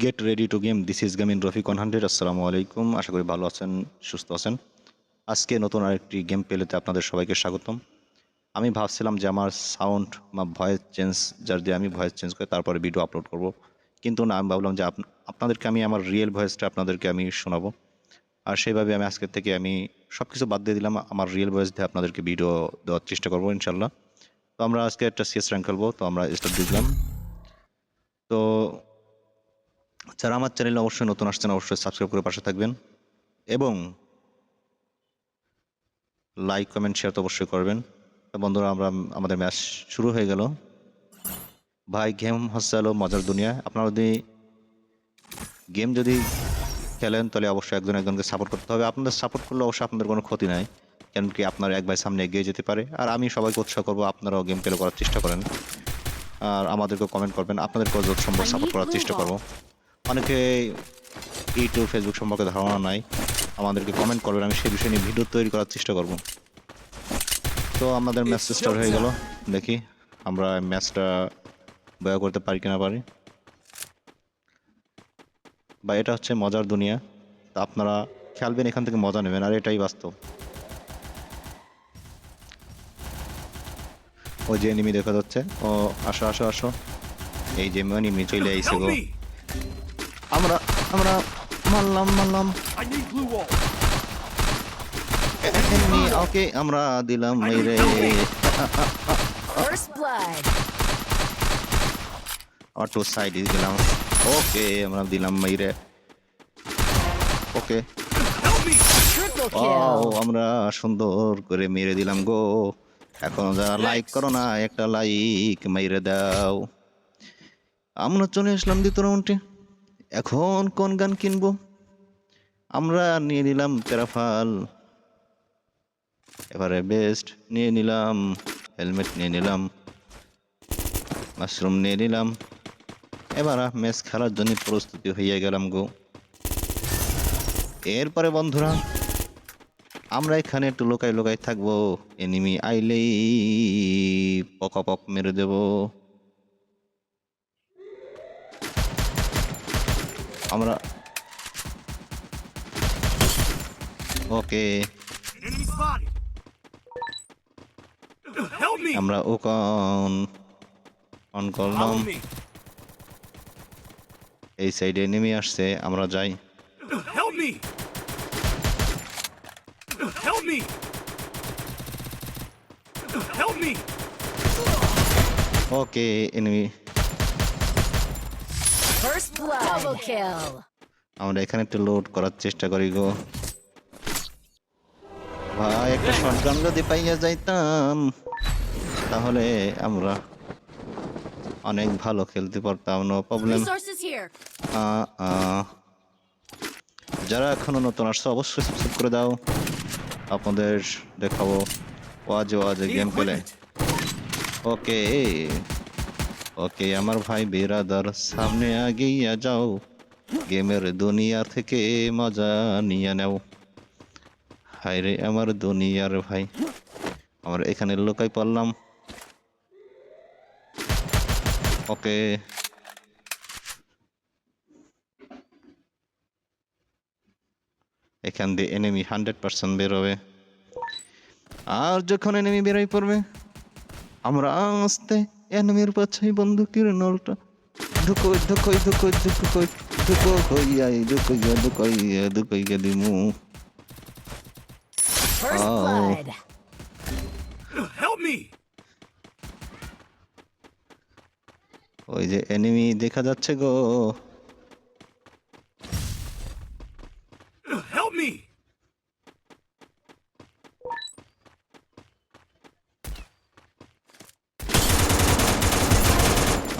Get ready to game this is gaming Rafiq one hundred আসসালামু আলাইকুম আশা করি ভালো আছেন, সুস্থ আছেন। আজকে নতুন আরেকটি গেম পেলেতে আপনাদের সবাইকে স্বাগতম। আমি ভাবছিলাম যে আমার সাউন্ড বা ভয়েস চেঞ্জ যার দিয়ে আমি ভয়েস চেঞ্জ করে তারপরে ভিডিও আপলোড করব। কিন্তু না, আমি ভাবলাম যে আপ- আপনাদেরকে আমি আমার রিয়েল ভয়েসটা আপনাদেরকে আমি শোনাবো। আর সেইভাবে আমি আজকের থেকে আমি সব কিছু বাদ দিয়ে দিলাম। আমার রিয়েল ভয়েস দিয়ে আপনাদেরকে ভিডিও দেওয়ার চেষ্টা করব ইনশাল্লাহ তো আমরা আজকে একটা সিএস র্যাঙ্ক খেলব। তো আমরা স্টার্ট দিলাম। তো যারা আমার চ্যানেলে অবশ্যই নতুন আসছেন অবশ্যই সাবস্ক্রাইব করে পাশে থাকবেন এবং লাইক কমেন্ট শেয়ার তো অবশ্যই করবেন। বন্ধুরা আমরা আমাদের ম্যাচ শুরু হয়ে গেল। ভাই গেম হচ্ছে হলো মজার দুনিয়া। আপনারা যদি গেম যদি খেলেন তাহলে অবশ্যই একজন একজনকে সাপোর্ট করতে হবে। আপনাদের সাপোর্ট করলে অবশ্যই আপনাদের কোনো ক্ষতি নাই কেন কি আপনার এক ভাই সামনে এগিয়ে যেতে পারে। আর আমি সবাইকে উৎসাহ করব আপনারাও গেম খেলে করার চেষ্টা করেন। আর আমাদেরকে কমেন্ট করবেন। আপনাদেরকেও যত সম্ভব সাপোর্ট করার চেষ্টা করব। অনেকে ইউটিউব ফেসবুক সম্পর্কে ধারণা নাই। আমাদেরকে কমেন্ট করবেন আমি সেই বিষয় নিয়ে ভিডিও তৈরি করার চেষ্টা করব। তো আমাদের ম্যাচ স্টার্ট হয়ে গেল। দেখি আমরা ম্যাচটা বয়া করতে পারি কিনা পারি। বা এটা হচ্ছে মজার দুনিয়া। তা আপনারা খেলবেন এখান থেকে মজা নেবেন আর এটাই বাস্তব। ওই যে এনিমি দেখা যাচ্ছে ও আসো আসো আসো। এই যে এনিমি চলে Help গো! আমরা আমরা মারলাম মারলাম। I need blue wall. এমনি ওকে আমরা দিলাম মেরে First blood. অটো সাইডে দিলাম ওকে আমরা দিলাম মেরে ওকে আমরা সুন্দর করে মেরে দিলাম গো। এখন যারা লাইক করো না একটা লাইক মেরে দাও। আমরা চলে আসলাম দ্বিতীয় রাউন্ডে এখন কোন গান কিনবো? আমরা নিয়ে নিলাম প্যারাফাল। এবারে বেস্ট নিয়ে নিলাম, হেলমেট নিয়ে নিলাম, মাশরুম নিয়ে নিলাম। এবার ম্যাচ খেলার জন্য প্রস্তুতি হয়ে গেলাম গো। এরপরে বন্ধুরা, আমরা এখানে একটু লোকাই লোকাই থাকব। এনিমি আইলেই পক পক মেরে দেব। আমরা ওকে। আমরা ও কন করলাম। এই সাইডে নেমে আসছে আমরা যাই। Okay enemy First blood. Double kill. আমরা এখানে একটু লোড করার চেষ্টা করি গো। ভাই একটা শটগান যদি পাইয়া যাইতাম তাহলে আমরা অনেক ভালো খেলতে পারতাম নো প্রবলেম Resources যারা এখনও নতুন আসছে অবশ্যই সাবস্ক্রাইব করে দাও। আপনাদের দেখাবো ওয়াজে ওয়াজে গেম খেলে ওকে ওকে আমার ভাই বেরাদার, সামনে আগিয়ে যাও। গেমের দুনিয়া থেকে মজা নিয়ে নাও। হায় রে আমার দুনিয়ার ভাই, আমার এখানে লোকাই পারলাম ওকে। এখান দিয়ে এনেমি হান্ড্রেড পার্সেন্ট বেরোবে। আর যখন এনেমি বেরোয় পড়বে, আমরা আস্তে এনিমির পাচ্ছাই বন্দুকের নলটা ঢুকোই ঢুকোই ঢুকোই ঢুকোই ঢুকো কইয়া ঢুকইয়া ঢুকইয়া ঢুকইয়া দিমু First Oh. blood. Help ওই যে এনিমি দেখা যাচ্ছে go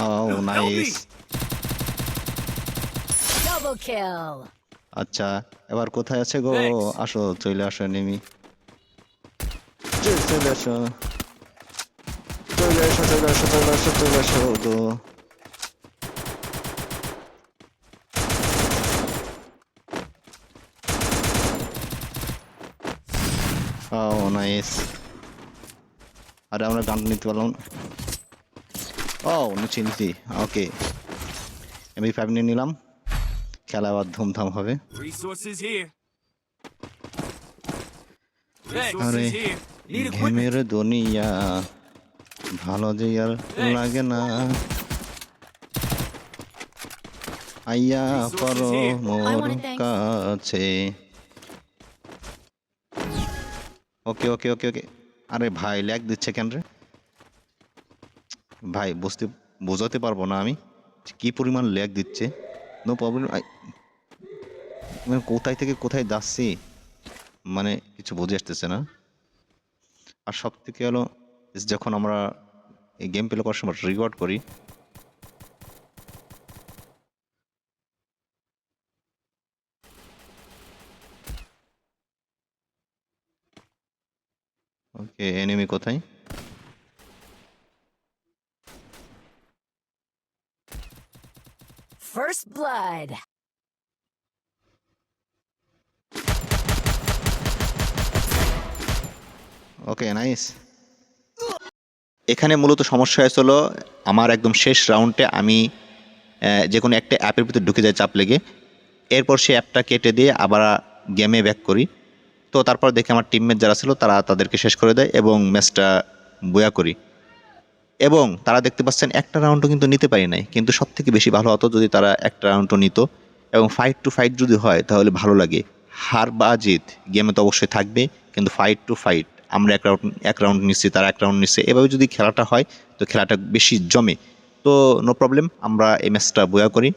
oh nice Double kill. আচ্ছা এবার কোথায় আছে গো? আসো চলে আসো এনিমি চলে আসো। চলে আসো চলে আসো চলে আসো চলে আসো। গো ও নাইস আরে আমরা গান নিতে পারলাম না। ও নিচ্ছি নিচ্ছি ওকে এমবি ফাইভ নিয়ে নিলাম। খেলা আবার ধুমধাম হবে. ঘেমের দুনিয়া ভালো যে আর লাগে না। আইয়া পর মোর কাছে। ওকে ওকে ওকে ওকে আরে ভাই ল্যাগ দিচ্ছে কেন রে? ভাই, বুঝতে, বোঝাতে পারব না আমি কি পরিমাণ ল্যাগ দিচ্ছে। নো প্রবলেম মানে কোথায় থেকে কোথায় যাচ্ছি মানে কিছু বুঝে আসতেছে না। আর সব থেকে হলো যখন আমরা এই গেম প্লে করার সময় রিওয়ার্ড করি ওকে এনিমি কোথায়? First blood. ওকে নাইস এখানে মূলত সমস্যা হয়েছিল আমার একদম শেষ রাউন্ডে আমি যে কোনো একটা অ্যাপের ভিতরে ঢুকে যাই চাপ লেগে। এরপর সে অ্যাপটা কেটে দিয়ে আবার গেমে ব্যাক করি। তো তারপর দেখে আমার টিমমেট যারা ছিল তারা তাদেরকে শেষ করে দেয় এবং ম্যাচটা বয়া করি। এবং তারা দেখতে পাচ্ছেন একটা রাউন্ডও কিন্তু নিতে পারি নাই। কিন্তু সব থেকে বেশি ভালো হতো যদি তারা একটা রাউন্ডও নিত এবং ফাইট টু ফাইট যদি হয় তাহলে ভালো লাগে। হার বা জিত গেমে তো অবশ্যই থাকবে, কিন্তু ফাইট টু ফাইট আমরা এক রাউন্ড এক রাউন্ড নিচ্ছি, তারা এক রাউন্ড নিচ্ছে। এভাবে যদি খেলাটা হয়, তো খেলাটা বেশি জমে। তো নো প্রবলেম আমরা এই ম্যাচটা বয়া করি।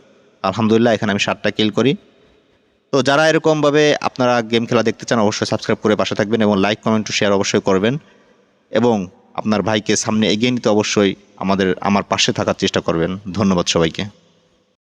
আলহামদুলিল্লাহ, এখানে আমি সাতটা কিল করি। তো যারা এরকমভাবে আপনারা গেম খেলা দেখতে চান, অবশ্যই সাবস্ক্রাইব করে পাশে থাকবেন এবং লাইক কমেন্ট শেয়ার অবশ্যই করবেন। এবং আপনার ভাইকে সামনে এগিয়ে নিতে অবশ্যই আমাদের আমার পাশে থাকার চেষ্টা করবেন। ধন্যবাদ সবাইকে।